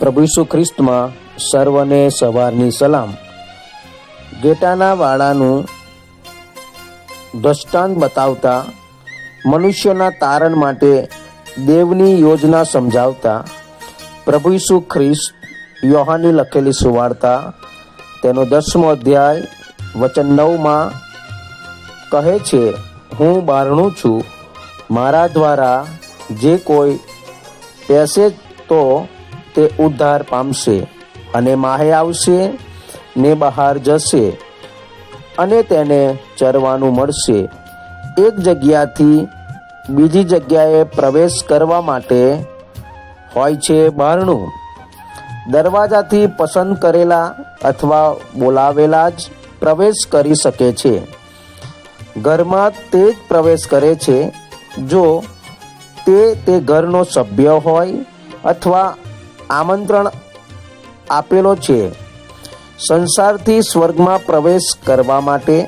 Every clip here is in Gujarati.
પ્રભુ ઈસુ ખ્રિસ્તમાં સર્વને સવારની સલામ. ગેટાના વાળાનું દ્રષ્ટાંત બતાવતા, મનુષ્યના તારણ માટે દેવની યોજના સમજાવતા, પ્રભુ ઈસુ ખ્રિસ્ત યોહાની લખેલી સુવાર્તા, તેનો દસમો અધ્યાય, વચન નવમાં કહે છે, હું બારણું છું, મારા દ્વારા જે કોઈ પેસે તો તે ઉદ્ધાર પામશે અને માહે આવશે ને બહાર જશે અને તેને ચરવાનું મળશે. એક જગ્યાથી બીજી જગ્યાએ પ્રવેશ કરવા માટે હોય છે બારણું. દરવાજાથી પસંદ કરેલા અથવા બોલાવેલા જ પ્રવેશ કરી શકે છે. ઘરમાં તે જ પ્રવેશ કરે છે. જો તે તે ઘરનો સભ્ય હોય અથવા આમંત્રણ આપેલો છે. સંસારથી સ્વર્ગમાં પ્રવેશ કરવા માટે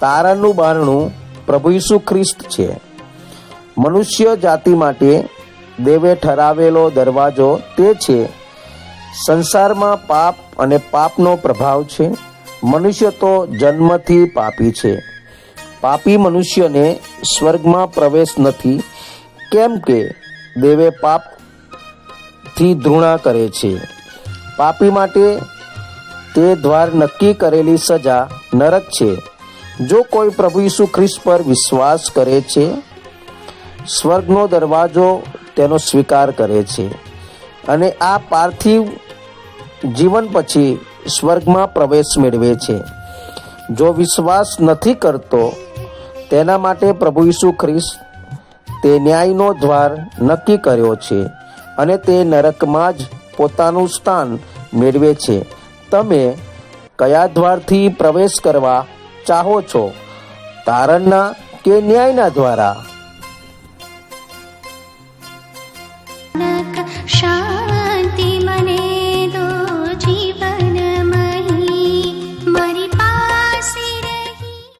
તારાનું બારણું પ્રભુ ઈસુ ખ્રિસ્ત છે. મનુષ્ય જાતિ માટે દેવે ઠરાવેલો દરવાજો તે છે. સંસારમાં પાપ અને પાપનો પ્રભાવ છે. મનુષ્ય તો જન્મથી પાપી છે. પાપી મનુષ્યને સ્વર્ગમાં પ્રવેશ નથી. કેમ કે દેવે પાપથી ધૃણા કરે છે. પાપી માટે તે દ્વાર નક્કી કરેલી સજા નરક છે. જો કોઈ પ્રભુ ઈસુ ખ્રિસ્ત પર વિશ્વાસ કરે છે, સ્વર્ગનો દરવાજો તેનો સ્વીકાર કરે છે અને આ પાર્થિવ જીવન પછી સ્વર્ગમાં પ્રવેશ મેળવે છે. જો વિશ્વાસ નથી કરતો, તેના માટે પ્રભુ ઈસુ ખ્રિસ્ત તે ન્યાયનો દ્વાર નક્કી કર્યો છે. અને તે નરકમાં જ પોતાનું સ્થાન મેળવે છે. તમે કયા દ્વારથી પ્રવેશ કરવા ચાહો છો? તારણના કે ન્યાયના દ્વારા?